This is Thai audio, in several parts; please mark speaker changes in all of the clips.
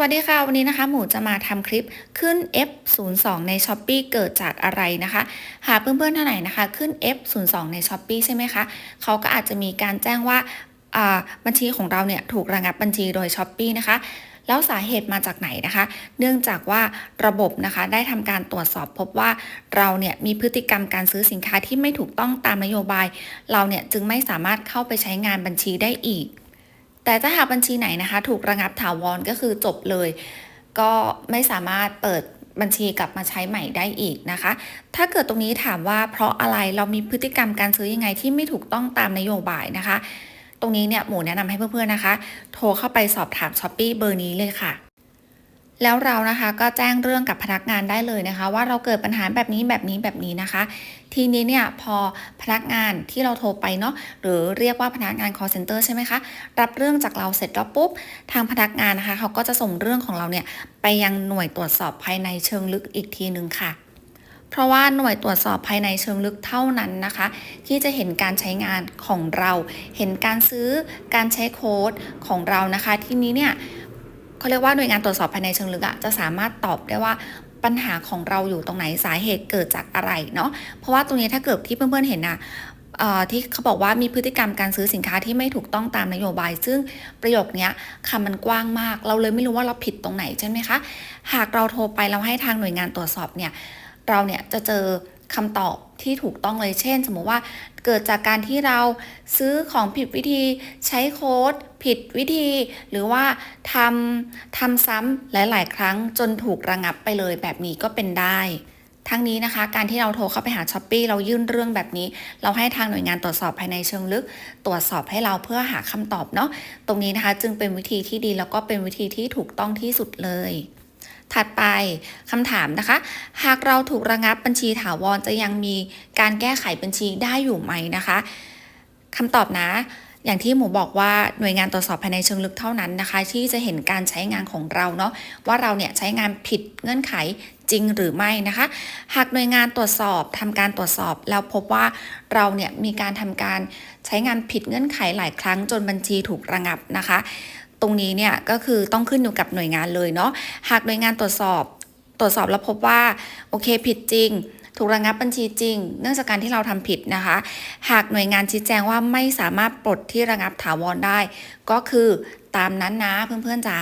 Speaker 1: สวัสดีค่ะ วันนี้นะคะ หมูจะมาทำคลิปขึ้น F02 ใน s h อ p e e เกิดจากอะไรนะคะ หาเพื่อนๆท่านไหนนะคะ ขึ้น F02 ใน s h อ p e e ใช่ไหมคะเขาก็อาจจะมีการแจ้งว่าบัญชีของเราเนี่ยถูกระงับบัญชีโดย s h อ p e e นะคะแล้วสาเหตุมาจากไหนนะคะ เนื่องจากว่าระบบนะคะได้ทำการตรวจสอบพบว่าเราเนี่ยมีพฤติกรรมการซื้อสินค้าที่ไม่ถูกต้องตามนโยบาย เราเนี่ยจึงไม่สามารถเข้าไปใช้งานบัญชีได้อีก แต่ถ้าหากบัญชีไหนนะคะ ถูกระงับถาวรก็คือจบเลย ก็ไม่สามารถเปิดบัญชีกลับมาใช้ใหม่ได้อีกนะคะ ถ้าเกิดตรงนี้ถามว่าเพราะอะไรเรามีพฤติกรรมการซื้อยังไงที่ไม่ถูกต้องตามนโยบายนะคะ ตรงนี้เนี่ยหมูแนะนำให้เพื่อนๆนะคะ โทรเข้าไปสอบถามช้อปปี้เบอร์นี้เลยค่ะ แล้วเรานะคะก็แจ้งเรื่องกับพนักงานได้เลยนะคะ ว่าเราเกิดปัญหาแบบนี้แบบนี้แบบนี้นะคะ ทีนี้เนี่ยพอพนักงานที่เราโทรไปเนาะหรือเรียกว่าพนักงาน call center ใช่ไหมคะ รับเรื่องจากเราเสร็จแล้วปุ๊บ ทางพนักงานนะคะ เขาก็จะส่งเรื่องของเราเนี่ยไปยังหน่วยตรวจสอบภายในเชิงลึกอีกทีหนึ่งค่ะเพราะว่าหน่วยตรวจสอบภายในเชิงลึกเท่านั้นนะคะ ที่จะเห็นการใช้งานของเรา เห็นการซื้อการใช้โค้ดของเรานะคะ ทีนี้เนี่ย เขาเรียกว่าหน่วยงานตรวจสอบภายในเชิงลึกอะจะสามารถตอบได้ว่าปัญหาของเราอยู่ตรงไหนสาเหตุเกิดจากอะไรเนาะเพราะว่าตรงนี้ถ้าเกิดที่เพื่อนๆเห็นนะเอ่อที่เขาบอกว่ามีพฤติกรรมการซื้อสินค้าที่ไม่ถูกต้องตามนโยบาย ซึ่งประโยคนี้คำมันกว้างมาก เราเลยไม่รู้ว่าเราผิดตรงไหนใช่ไหมคะ หากเราโทรไปเราให้ทางหน่วยงานตรวจสอบเนี่ยเราเนี่ยจะเจอ คำตอบที่ถูกต้องเลยเช่น สมมุติว่าเกิดจากการที่เราซื้อของผิดวิธีใช้โค้ดผิดวิธี หรือว่าทำทำซ้ำหลาย ๆ ครั้งจนถูกระงับไปเลยแบบนี้ก็เป็นได้ทั้งนี้นะคะ การที่เราโทรเข้าไปหาช้อปปีเรายื่นเรื่องแบบนี้ เราให้ทางหน่วยงานตรวจสอบภายในเชิงลึก ตรวจสอบให้เราเพื่อหาคำตอบเนาะตรงนี้นะคะ จึงเป็นวิธีที่ดีแล้วก็เป็นวิธีที่ถูกต้องที่สุดเลย ถัดไปคำถามนะคะ หากเราถูกระงับบัญชีถาวรจะยังมีการแก้ไขบัญชีได้อยู่ไหมนะคะคำตอบนะ อย่างที่หมูบอกว่าหน่วยงานตรวจสอบภายในเชิงลึกเท่านั้นนะคะ ที่จะเห็นการใช้งานของเราเนาะว่าเราเนี่ยใช้งานผิดเงื่อนไขจริงหรือไม่นะคะ หากหน่วยงานตรวจสอบทำการตรวจสอบ แล้วพบว่าเราเนี่ยมีการทำการใช้งานผิดเงื่อนไขหลายครั้งจนบัญชีถูกระงับนะคะ ตรงนี้เนี่ยก็คือต้องขึ้นอยู่กับหน่วยงานเลยเนาะหากหน่วยงานตรวจสอบ ตรวจสอบแล้วพบว่าโอเคผิดจริง ถูกระงับบัญชีจริง เนื่องจากการที่เราทำผิดนะคะ หากหน่วยงานชี้แจงว่าไม่สามารถปลดที่ระงับถาวรได้ ก็คือตามนั้นนะเพื่อนๆจ๋า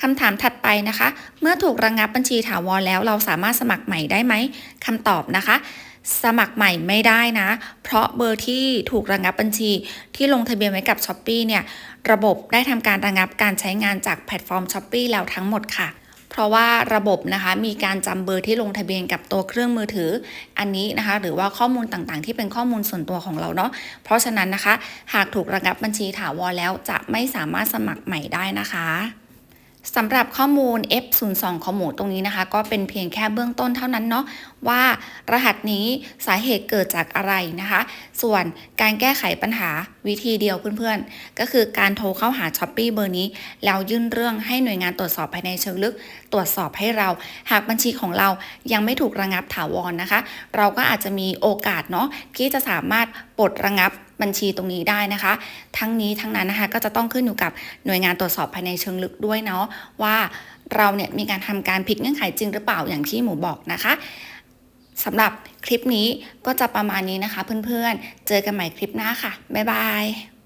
Speaker 1: คำถามถัดไปนะคะ เมื่อถูกระงับบัญชีถาวรแล้วเราสามารถสมัครใหม่ได้ไหมคำตอบนะคะ สมัครใหม่ไม่ได้นะ เพราะเบอร์ที่ถูกระงับบัญชีที่ลงทะเบียนไว้กับ s h อ p e e เนี่ย ระบบได้ทำการระงับการใช้งานจากแพลตฟอร์ม s h อ p e e แล้วทั้งหมดค่ะ เพราะว่าระบบนะคะมีการจำเบอร์ที่ลงทะเบียนกับตัวเครื่องมือถือ อันนี้นะคะ หรือว่าข้อมูลต่างๆ ที่เป็นข้อมูลส่วนตัวของเราเนาะ เพราะฉะนั้นนะคะ หากถูกระงับบัญชีถาวรแล้วจะไม่สามารถสมัครใหม่ได้นะคะ สำหรับข้อมูล F02 ของหมูตรงนี้นะคะ ก็เป็นเพียงแค่เบื้องต้นเท่านั้นเนาะว่ารหัสนี้สาเหตุเกิดจากอะไรนะคะ ส่วนการแก้ไขปัญหาวิธีเดียวเพื่อนๆ ก็คือการโทรเข้าหา s h อ p e e เบอร์นี้ แล้วยื่นเรื่องให้หน่วยงานตรวจสอบภายในเชิงลึก ตรวจสอบให้เรา หากบัญชีของเรายังไม่ถูกระงับถาวรนะคะ เราก็อาจจะมีโอกาสเนาะที่จะสามารถปลดระงับ บัญชีตรงนี้ได้นะคะ ทั้งนี้ทั้งนั้นนะคะก็จะต้องขึ้นอยู่กับหน่วยงานตรวจสอบภายในเชิงลึกด้วยเนาะว่าเราเนี่ยมีการทำการผิดเงื่อนไขจริงหรือเปล่าอย่างที่หมูบอกนะคะสำหรับคลิปนี้ก็จะประมาณนี้นะคะเพื่อนๆ เจอกันใหม่คลิปหน้าค่ะ บ๊ายบาย